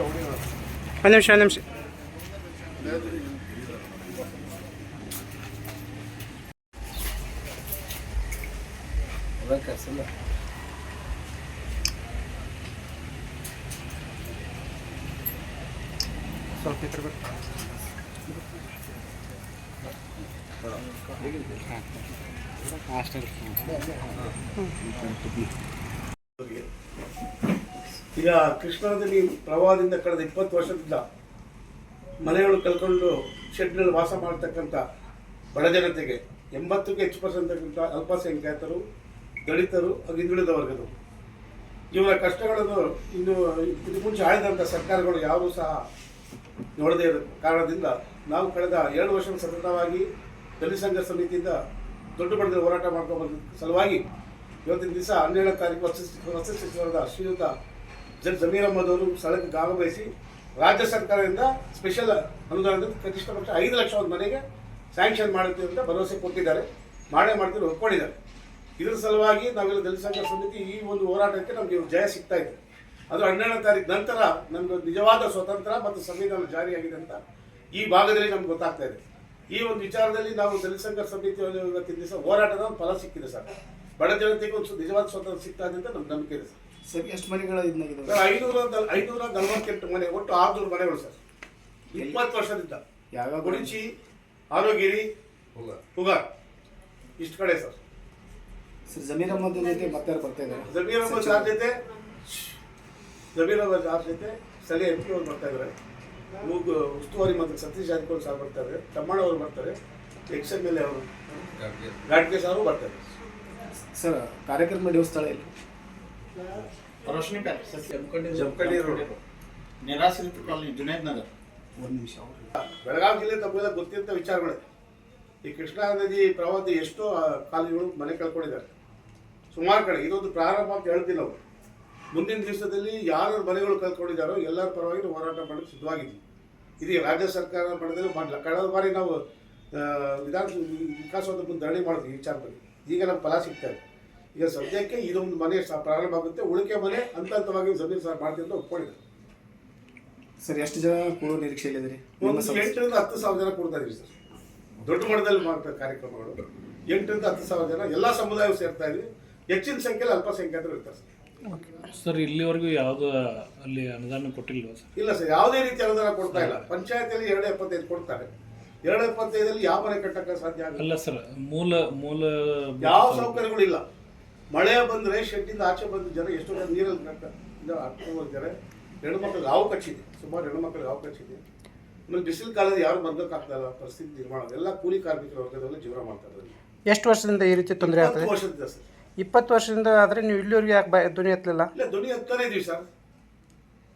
ಒಂದು ನಿಮಿಷ ಒಂದು ನಿಮಿಷ ಸ್ವಲ್ಪ ಈ ಕಡೆ ಬರ್ರಿ. ಹಾಂ ಅಷ್ಟೇ ರೀ. ಈಗ ಕೃಷ್ಣದಲ್ಲಿ ಪ್ರವಾಹದಿಂದ ಕಳೆದ ಇಪ್ಪತ್ತು ವರ್ಷದಿಂದ ಮನೆಗಳು ಕಲ್ಕೊಂಡು ಶೆಡ್ನಲ್ಲಿ ವಾಸ ಮಾಡ್ತಕ್ಕಂಥ ಬಡ ಜನತೆಗೆ ಎಂಬತ್ತಕ್ಕೆ ಹೆಚ್ಚು ಪರ್ಸೆಂಟ್ ಅಲ್ಪಸಂಖ್ಯಾತರು, ದಲಿತರು ಹಾಗೂ ಹಿಂದುಳಿದ ವರ್ಗದವರು. ಇವರ ಕಷ್ಟಗಳನ್ನು ಇನ್ನು ಇದು ಮುಂಚೆ ಆಳಿದಂಥ ಸರ್ಕಾರಗಳು ಯಾರೂ ಸಹ ನೋಡದೇ ಇರೋ ಕಾರಣದಿಂದ ನಾವು ಕಳೆದ ಎರಡು ವರ್ಷ ಸತತವಾಗಿ ದಲಿತ ಸಂಘ ಸಮಿತಿಯಿಂದ ದೊಡ್ಡ ಮಟ್ಟದಲ್ಲಿ ಹೋರಾಟ ಮಾಡ್ಕೊಂಡು ಬಂದ ಸಲುವಾಗಿ ಇವತ್ತಿನ ದಿವಸ ಹನ್ನೆರಡನೇ ತಾರೀಕು ವಸತಿ ಸಚಿವರಾದ ಶ್ರೀಯುತ ಜನ್ ಜಮೀರ್ ಅಹಮದ್ ಅವರು ಸ್ಥಳಕ್ಕೆ ಭಾಗವಹಿಸಿ ರಾಜ್ಯ ಸರ್ಕಾರದಿಂದ ಸ್ಪೆಷಲ್ ಅನುದಾನದಿಂದ ಕನಿಷ್ಠ ಪಕ್ಷ ಐದು ಲಕ್ಷ ಒಂದು ಮನೆಗೆ ಸ್ಯಾಂಕ್ಷನ್ ಮಾಡುತ್ತೀವಿ ಅಂತ ಭರವಸೆ ಕೊಟ್ಟಿದ್ದಾರೆ. ಮಾಡೇ ಮಾಡ್ತೀವಿ ಒಪ್ಕೊಂಡಿದ್ದಾರೆ. ಇದರ ಸಲುವಾಗಿ ನಾವೆಲ್ಲ ದಲಿತ ಸಂಘ ಸಮಿತಿ ಈ ಒಂದು ಹೋರಾಟಕ್ಕೆ ನಮಗೆ ಜಯ ಸಿಗ್ತಾ ಇದೆ. ಅದು ಹನ್ನೆರಡನೇ ತಾರೀಕು ನಂತರ ನಮ್ಮ ನಿಜವಾದ ಸ್ವತಂತ್ರ ಮತ್ತು ಸಂವಿಧಾನ ಜಾರಿಯಾಗಿದೆ ಅಂತ ಈ ಭಾಗದಲ್ಲಿ ನಮ್ಗೆ ಗೊತ್ತಾಗ್ತಾ ಇದೆ. ಈ ಒಂದು ವಿಚಾರದಲ್ಲಿ ನಾವು ದಲಿತ ಸಂಘ ಸಮಿತಿ ಇವತ್ತಿನ ದಿವಸ ಹೋರಾಟದ ಫಲ ಸಿಕ್ಕಿದೆ ಸರ್. ಬಡ ಜನತೆಗೆ ನಿಜವಾದ ಸ್ವತಂತ್ರ ಸಿಗ್ತಾ ಇದೆ ಅಂತ ನಮ್ಗೆ ನಂಬಿಕೆ ಇದೆ ಸರ್. ಸರ್ ಎಷ್ಟು ಮನೆಗಳು ಇದಾಗಿದೆ ಸರ್ ಐನೂರ ಐನೂರ ನಲವತ್ತೆಂಟು ಮನೆ ಒಟ್ಟು ಆರ್ನೂರು ಮನೆಗಳು ಸರ್. ಇಪ್ಪತ್ತು ವರ್ಷದಿಂದ. ಯಾವ ಗುಡಿಚಿ ಆರೋಗಿರಿ ಹುಗಾರ್ ಇಷ್ಟು ಕಡೆ ಸರ್. ಸರ್ ಜಮೀರ್ ಅಹಮದ್ ಜೊತೆ ಮತ್ತೆ ಯಾರು ಬರ್ತಾ ಇದ್ದಾರೆ? ಜಮೀರ್ ಅಹಮದ್ ಸಾರ್ ಜೊತೆ ಜಮೀರ್ ಅಹಮದ್ ಸಾರ್ ಜೊತೆ ಸ್ಥಳೀಯ ಎಂ ಪಿ ಅವ್ರು ಬರ್ತಾ ಇದ್ದಾರೆ. ಮೂಗು ಉಸ್ತುವಾರಿ ಮತ್ತು ಸತೀಶ್ ಜಾರಕಿಹೊಳಿ ಸಾರ್ ಬರ್ತಾರೆ ತಮ್ಮಣ್ಣ ಅವರು ಬರ್ತಾರೆ ಎಕ್ಸ್ ಎಂ ಎಲ್ ಎ ಅವರು ಗಾಡ್ಗೆ. ಸಾರು ಬರ್ತಾರೆ ಸರ್ ಕಾರ್ಯಕ್ರಮ ನಡೆಯುವ ಸ್ಥಳ ಇಲ್ಲಿ ರೋಶನಿ ಪ್ಯಾಲೇಸ್ ಜಮಖಂಡಿ ರೋಡ್. ನಿರಾಶ್ರಿತ ಕಾಲೋನಿ ಜುನೇದ್ ನಗರ್. ಒಂದು ನಿಮಿಷ ಬೆಳಗಾವಿ ಜಿಲ್ಲೆ ತಮಗೆಲ್ಲ ಗೊತ್ತಿದ್ದ ವಿಚಾರಗಳು. ಈ ಕೃಷ್ಣಾ ನದಿ ಪ್ರವಾಹದ ಎಷ್ಟೋ ಕಾಲೇಜುಗಳು ಮನೆ ಕಳ್ಕೊಂಡಿದ್ದಾರೆ. ಸುಮಾರು ಕಡೆ ಇದೊಂದು ಪ್ರಾರಂಭ ಅಂತ ಹೇಳ್ತಿಲ್ಲ ಅವರು. ಮುಂದಿನ ದಿವಸದಲ್ಲಿ ಯಾರು ಮನೆಗಳು ಕಳ್ಕೊಂಡಿದ್ದಾರೋ ಎಲ್ಲರ ಪರವಾಗಿ ನಾವು ಹೋರಾಟ ಮಾಡಲು ಸಿದ್ಧವಾಗಿದ್ವಿ. ಇದೀಗ ರಾಜ್ಯ ಸರ್ಕಾರ ಮಾಡಿದ್ರೆ ಮಾಡಲ್ಲ ಕಳೆದ ಬಾರಿ ನಾವು ವಿಧಾನ ವಿಕಾಸವಾದ ಮುಂದೆ ಧರಣಿ ಮಾಡಿದ್ವಿ ಈ ವಿಚಾರ ಬಗ್ಗೆ ಈಗ ನಮ್ಗೆ ಫಲ ಸಿಗ್ತಾ ಇದೆ. ಈಗ ಸದ್ಯಕ್ಕೆ ಇದೊಂದು ಮನೆ ಪ್ರಾರಂಭ ಆಗುತ್ತೆ. ಉಳಿಕೆ ಮನೆ ಹಂತ ಹಂತವಾಗಿ ಸಮೀರ್ ಸರ್ ಮಾಡ್ತೀವಿ ಅಂತ ಒಪ್ಕೊಂಡಿದ್ದಾರೆ. ಸರ್ ಎಷ್ಟು ಜನ ಕೊಡೋ ನಿರೀಕ್ಷೆಯಲ್ಲಿದ್ದೀರಿ ಒಂದು ಎಂಟರಿಂದ ಹತ್ತು ಸಾವಿರ ಜನ ಕೊಡ್ತಾ ಇದೀವಿ ಸರ್. ದೊಡ್ಡ ಮಟ್ಟದಲ್ಲಿ ಮಾಡ್ತಾರೆ ಕಾರ್ಯಕ್ರಮಗಳು. ಎಂಟರಿಂದ ಹತ್ತು ಸಾವಿರ ಜನ ಎಲ್ಲ ಸಮುದಾಯ ಸೇರ್ತಾ ಇದ್ವಿ ಹೆಚ್ಚಿನ ಸಂಖ್ಯೆಯಲ್ಲಿ ಅಲ್ಪಸಂಖ್ಯಾತರು ಇರ್ತಾರೆ ಸರ್. ಸರ್ ಇಲ್ಲಿವರೆಗೂ ಯಾವುದು ಅಲ್ಲಿ ಅನುದಾನ ಕೊಟ್ಟಿಲ್ವಾ ಸರ್? ಇಲ್ಲ ಸರ್ ಯಾವುದೇ ರೀತಿ ಅನುದಾನ ಕೊಡ್ತಾ ಇಲ್ಲ. ಪಂಚಾಯತಿಯಲ್ಲಿ ಎರಡು ಎಪ್ಪತ್ತೈದು ಕೊಡ್ತಾರೆ. ಎರಡು ಎಪ್ಪತ್ತೈದಲ್ಲಿ ಯಾವ ಮನೆ ಕಟ್ಟಕ್ಕೆ ಸಾಧ್ಯ ಆಗಲ್ಲ ಅಲ್ಲ ಸರ್ ಮೂಲ ಮೂಲ ಯಾವ ಸೌಕರ್ಯಗಳು ಇಲ್ಲ. ಮಳೆ ಬಂದ್ರೆ ಶೆಡ್ಡಿಂದ ಆಚೆ ಬಂದ ಜನ ಎಷ್ಟೋ ಜನ ನೀರಲ್ಲಿ ಕಟ್ಟ ಹೋಗ್ತಾರೆ. ಹೆಣ್ಣು ಮಕ್ಕಳಿಗೆ ಹಾವು ಕಚ್ಚಿದೆ. ಸುಮಾರು ಹೆಣ್ಣು ಮಕ್ಕಳಿಗೆ ಹಾವು ಕಚ್ಚಿದೆ. ಆಮೇಲೆ ಬಿಸಿಲು ಕಾಲದಲ್ಲಿ ಯಾರು ಬರ್ಬೇಕಾಗ್ತಾ ಇಲ್ಲ. ಪರಿಸ್ಥಿತಿ ನಿರ್ಮಾಣ ಎಲ್ಲ ಕೂಲಿ ಕಾರ್ಮಿಕರ ವರ್ಗದಲ್ಲಿ ಜೀವನ ಮಾಡ್ತಾ ಇದ್ದಾರೆ. ಎಷ್ಟು ವರ್ಷದಿಂದ ಈ ರೀತಿ ತೊಂದರೆ ಆಗ್ತದೆ ವರ್ಷದಿಂದ ಸರ್. ಇಪ್ಪತ್ತು ವರ್ಷದಿಂದ ಆದರೆ ನೀವು ಇಲ್ಲಿವರೆಗೆ ಯಾಕೆ ಬ ಧ್ವನಿ ಹತ್ತಲಿಲ್ಲ ಇಲ್ಲ ಧ್ವನಿ ಹತ್ತಾನೆ ಇದೀವಿ ಸರ್.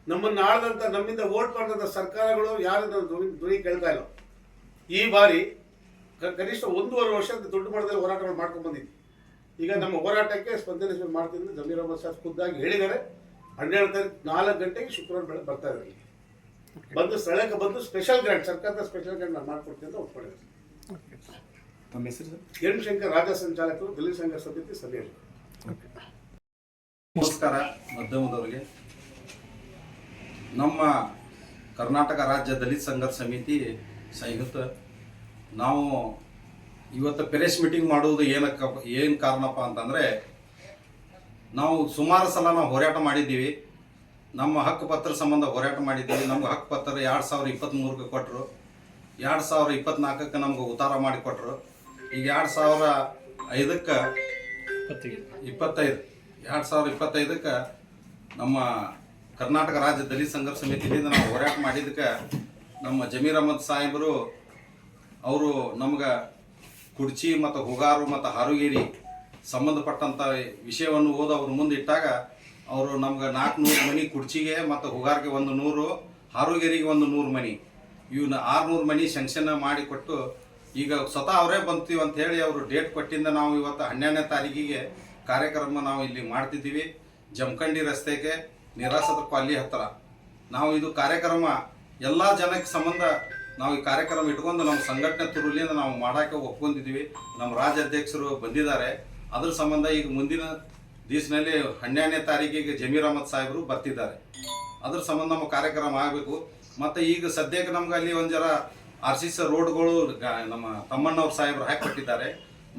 ನಮ್ಮನ್ನು ಆಳದಂತ ನಮ್ಮಿಂದ ವೋಟ್ ಮಾಡಿದಂಥ ಸರ್ಕಾರಗಳು ಯಾರು ಧ್ವನಿ ಧ್ವನಿ ಕೇಳ್ತಾ ಇಲ್ಲ. ಈ ಬಾರಿ ಕನಿಷ್ಠ ಒಂದೂವರೆ ವರ್ಷ ದೊಡ್ಡ ಮಟ್ಟದಲ್ಲಿ ಹೋರಾಟಗಳು ಮಾಡ್ಕೊಂಡು ಬಂದಿದ್ವಿ. ಈಗ ನಮ್ಮ ಹೋರಾಟಕ್ಕೆ ಸ್ಪಂದನೆ ಮಾಡ್ತೀನಿ ಮಾಡ್ತಿದ್ರೆ ಜಮೀರ್ ಅಹಮದ್ ಸಾಹ್ ಖುದ್ದಾಗಿ ಹೇಳಿದ್ದಾರೆ. ಹನ್ನೆರಡು ತಾರೀಕು ನಾಲ್ಕು ಗಂಟೆಗೆ ಶುಕ್ರವಾರ ಬೆಳೆ ಬರ್ತಾ ಇದ್ದಾರೆ ಬಂದು ಸ್ಥಳಕ್ಕೆ ಬಂದು ಸ್ಪೆಷಲ್ ಗ್ರಾಂಟ್ ಸರ್ಕಾರದ ಸ್ಪೆಷಲ್ ಗ್ರಾಂಟ್ ನಾನು ಮಾಡ್ಕೊಡ್ತೀನಿ ಅಂತ ಒಪ್ಕೊಂಡಿದ್ದಾರೆ. ತಮ್ಮ ಹೆಸರು ಕಿರಣ್ ಶಂಕರ್ ರಾಜ ಸಂಚಾಲಕರು ದಲಿತ ಸಂಘ ಸಮಿತಿ ಸಭೆಯಲ್ಲಿ. ನಮಸ್ಕಾರ ಮಧ್ಯಮದವರಿಗೆ. ನಮ್ಮ ಕರ್ನಾಟಕ ರಾಜ್ಯ ದಲಿತ ಸಂಘದ ಸಮಿತಿ ಸಂಯುಕ್ತ ನಾವು ಇವತ್ತು ಪ್ರೆಸ್ ಮೀಟಿಂಗ್ ಮಾಡುವುದು ಏನಕ್ಕ ಏನು ಕಾರಣಪ್ಪ ಅಂತಂದರೆ, ನಾವು ಸುಮಾರು ಸಲ ನಾವು ಹೋರಾಟ ಮಾಡಿದ್ದೀವಿ. ನಮ್ಮ ಹಕ್ಕು ಪತ್ರ ಸಂಬಂಧ ಹೋರಾಟ ಮಾಡಿದ್ದೀವಿ. ನಮ್ಗೆ ಹಕ್ಕು ಪತ್ರ ಎರಡು ಸಾವಿರ ಇಪ್ಪತ್ತ್ಮೂರಕ್ಕೆ ಕೊಟ್ಟರು ಎರಡು ಸಾವಿರ ಇಪ್ಪತ್ನಾಲ್ಕಕ್ಕೆ ನಮ್ಗೆ ಉತ್ತಾರ ಮಾಡಿ ಕೊಟ್ಟರು ಈಗ ಎರಡು ಸಾವಿರ ಐದಕ್ಕೆ ಇಪ್ಪತ್ತೈದು. ಎರಡು ಸಾವಿರ ಇಪ್ಪತ್ತೈದಕ್ಕೆ ನಮ್ಮ ಕರ್ನಾಟಕ ರಾಜ್ಯ ದಲಿತ ಸಂಘರ್ಷ ಸಮಿತಿಯಿಂದ ನಾವು ಹೋರಾಟ ಮಾಡಿದ್ದಕ್ಕೆ ನಮ್ಮ ಜಮೀರ್ ಅಹಮದ್ ಸಾಹೇಬರು, ಅವರು ನಮ್ಗೆ ಕುಡ್ಚಿ ಮತ್ತು ಹುಗಾರು ಮತ್ತು ಹಾರುಗೇರಿ ಸಂಬಂಧಪಟ್ಟಂಥ ವಿಷಯವನ್ನು ಓದಿ ಅವ್ರ ಮುಂದೆ ಇಟ್ಟಾಗ ಅವರು ನಮ್ಗೆ ನಾಲ್ಕುನೂರು ಮನಿ ಕುಡ್ಚಿಗೆ ಮತ್ತು ಹುಗಾರ್ಗೆ ಒಂದು ನೂರು, ಹಾರುಗೇರಿಗೆ ಒಂದು ನೂರು ಮನಿ. ಇವನ್ನ ಆರುನೂರು ಮನಿ ಮಾಡಿ ಕೊಟ್ಟು ಈಗ ಸ್ವತಃ ಅವರೇ ಬಂತೀವಿ ಅಂತ ಹೇಳಿ ಅವರು ಡೇಟ್ ಕೊಟ್ಟಿಂದ ನಾವು ಇವತ್ತು ಹನ್ನೆರಡನೇ ತಾರೀಕಿಗೆ ಕಾರ್ಯಕ್ರಮ ನಾವು ಇಲ್ಲಿ ಮಾಡ್ತಿದ್ದೀವಿ. ಜಮಖಂಡಿ ರಸ್ತೆಗೆ ನಿರಾಸದ ಕಾಲಿ ಹತ್ತಿರ. ನಾವು ಇದು ಕಾರ್ಯಕ್ರಮ ಎಲ್ಲ ಜನಕ್ಕೆ ಸಂಬಂಧ ನಾವು ಈ ಕಾರ್ಯಕ್ರಮ ಇಟ್ಕೊಂಡು ನಮ್ಮ ಸಂಘಟನೆ ತುರುಲಿಯಿಂದ ನಾವು ಮಾಡಕ್ಕೆ ಒಪ್ಕೊಂಡಿದ್ದೀವಿ. ನಮ್ಮ ರಾಜ್ಯಾಧ್ಯಕ್ಷರು ಬಂದಿದ್ದಾರೆ. ಅದ್ರ ಸಂಬಂಧ ಈಗ ಮುಂದಿನ ದಿವಸನಲ್ಲಿ ಹನ್ನೆರಡನೇ ತಾರೀಕಿಗೆ ಜಮೀರ್ ಅಹಮದ್ ಸಾಹೇಬರು ಬರ್ತಿದ್ದಾರೆ. ಅದ್ರ ಸಂಬಂಧ ನಮ್ಮ ಕಾರ್ಯಕ್ರಮ ಆಗಬೇಕು. ಮತ್ತು ಈಗ ಸದ್ಯಕ್ಕೆ ನಮ್ಗೆ ಅಲ್ಲಿ ಒಂದು ಜರ ಆರ್ ಸಿ ಸಿ ರೋಡ್ಗಳು ನಮ್ಮ ತಮ್ಮಣ್ಣವ್ರ ಸಾಹೇಬರು ಹಾಕಿ ಕೊಟ್ಟಿದ್ದಾರೆ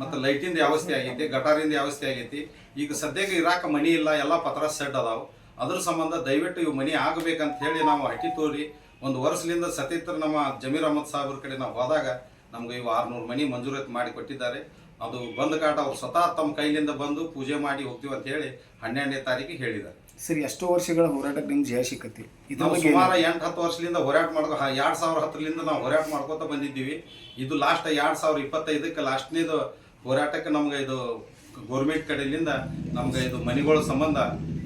ಮತ್ತು ಲೈಟಿಂದ ವ್ಯವಸ್ಥೆ ಆಗೈತಿ, ಗಟಾರಿಂದ ವ್ಯವಸ್ಥೆ ಆಗೈತಿ. ಈಗ ಸದ್ಯಕ್ಕೆ ಇರಾಕ ಮನಿ ಇಲ್ಲ, ಎಲ್ಲ ಪತ್ರ ಸೆಡ್ ಅದಾವೆ. ಅದ್ರ ಸಂಬಂಧ ದಯವಿಟ್ಟು ಇವು ಮನಿ ಆಗಬೇಕಂತ ಹೇಳಿ ನಾವು ಹಟ್ಟಿ ತೋರಿ ಒಂದು ವರ್ಷದಿಂದ ಸತೀತ್ರ ನಮ್ಮ ಜಮೀರ್ ಅಹಮದ್ ಸಾಹೇಬ್ರ ಕಡೆ ನಾವು ಹೋದಾಗ ನಮ್ಗೆ ಇವು ಆರ್ನೂರು ಮನಿ ಮಂಜೂರಾತಿ ಮಾಡಿ ಕೊಟ್ಟಿದ್ದಾರೆ. ಅದು ಬಂದ ಕಾಟ ಅವ್ರು ಸ್ವತಃ ತಮ್ಮ ಕೈಲಿಂದ ಬಂದು ಪೂಜೆ ಮಾಡಿ ಹೋಗ್ತೀವಿ ಅಂತ ಹೇಳಿ ಹನ್ನೆರಡನೇ ತಾರೀಕಿಗೆ ಹೇಳಿದ್ದಾರೆ. ಸರಿ ಎಷ್ಟು ವರ್ಷಗಳ ಹೋರಾಟಕ್ಕೆ ನಿಮ್ಗೆ ಜಯ ಸಿಕ್ಕತಿ ಇದು ನಾವು ಸುಮಾರು ಎಂಟು ಹತ್ತು ವರ್ಷದಿಂದ ಹೋರಾಟ ಮಾಡ್ಕೊ ಎರಡ್ ಸಾವಿರ ಹತ್ತರಿಂದ ನಾವು ಹೋರಾಟ ಮಾಡ್ಕೋತ ಬಂದಿದ್ದೀವಿ. ಇದು ಲಾಸ್ಟ್ ಎರಡ್ ಸಾವಿರ ಇಪ್ಪತ್ತೈದಕ್ಕೆ ಲಾಸ್ಟ್ನೇದು ಹೋರಾಟಕ್ಕೆ ನಮ್ಗೆ ಇದು ಗೌರ್ಮೆಂಟ್ ಕಡೆಯಿಂದ ನಮ್ಗೆ ಇದು ಮನೆಗಳ ಸಂಬಂಧ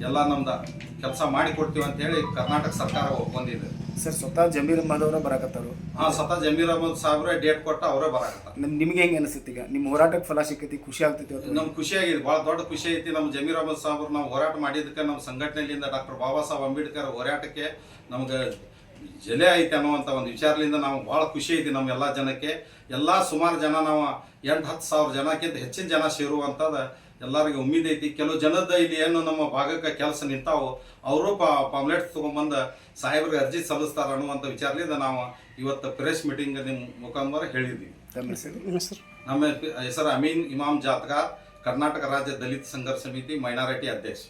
ಎಲ್ಲ ನಮ್ದು ಕೆಲಸ ಮಾಡಿ ಕೊಡ್ತೀವಿ ಅಂತ ಹೇಳಿ ಕರ್ನಾಟಕ ಸರ್ಕಾರ ಒಪ್ಪಂದಿದೆ ಸರ್ ಸ್ವತಃ ಜಮೀರ್ ಅಹಮದ್ ಅವರ ಬರಾಕತ್ತಾರು? ಹಾ ಸ್ವತಃ ಜಮೀರ್ ಅಹಮದ್ ಸಾಹೇಬ್ರೆ ಡೇಟ್ ಕೊಟ್ಟ ಅವರೇ ಬರಾಕತ್ತಾರ. ನಮ್ ನಿಮ್ಗೆ ಹೆಂಗೆ ಅನಿಸುತ್ತೆ ಈಗ? ನಿಮ್ಮ ಹೋರಾಟಕ್ಕೆ ಫಲ ಸಿಕ್ಕೈತಿ ಖುಷಿ ಆಗ್ತೈತಿ ನಮ್ಗೆ ಖುಷಿ ಆಗಿದೆ ಭಾಳ ದೊಡ್ಡ ಖುಷಿ ಐತಿ. ನಮ್ಮ ಜಮೀರ್ ಅಹಮದ್ ಸಾಹೇಬ್ರು ನಾವು ಹೋರಾಟ ಮಾಡಿದ್ದಕ್ಕೆ ನಮ್ಮ ಸಂಘಟನೆಯಿಂದ ಡಾಕ್ಟರ್ ಬಾಬಾ ಸಾಹೇಬ್ ಅಂಬೇಡ್ಕರ್ ಹೋರಾಟಕ್ಕೆ ನಮ್ಗೆ ಜಲೆ ಐತೆ ಅನ್ನುವಂಥ ಒಂದು ವಿಚಾರದಿಂದ ನಾವು ಭಾಳ ಖುಷಿ ಐತಿ ನಮ್ಮ ಎಲ್ಲ ಜನಕ್ಕೆ. ಎಲ್ಲ ಸುಮಾರು ಜನ ನಾವು ಎಂಟು ಹತ್ತು ಸಾವಿರ ಜನಕ್ಕಿಂತ ಹೆಚ್ಚಿನ ಜನ ಸೇರುವಂಥದ್ದು ಎಲ್ಲರಿಗೆ ಉಮ್ಮೀದ್ ಐತಿ. ಕೆಲವು ಜನದ ಇಲ್ಲಿ ಏನು ನಮ್ಮ ಭಾಗಕ್ಕೆ ಕೆಲಸ ನಿಂತಾವು. ಅವರು ಪಾಮ್ಲೆಟ್ಸ್ ತೊಗೊಂಬಂದು ಸಾಹೇಬ್ರಿಗೆ ಅರ್ಜಿ ಸಲ್ಲಿಸ್ತಾರೆ ಅನ್ನುವಂಥ ವಿಚಾರದಿಂದ ನಾವು ಇವತ್ತು ಪ್ರೆಸ್ ಮೀಟಿಂಗ್ ನಿಮ್ಮ ಮುಖಾಂತರ ಹೇಳಿದ್ವಿ. ನಮ್ಮ ಹೆಸರು ಅಮೀನ್ ಇಮಾಮ್ ಜಾತ್ಗಾರ್, ಕರ್ನಾಟಕ ರಾಜ್ಯ ದಲಿತ ಸಂಘರ್ಷ ಸಮಿತಿ ಮೈನಾರಿಟಿ ಅಧ್ಯಕ್ಷ.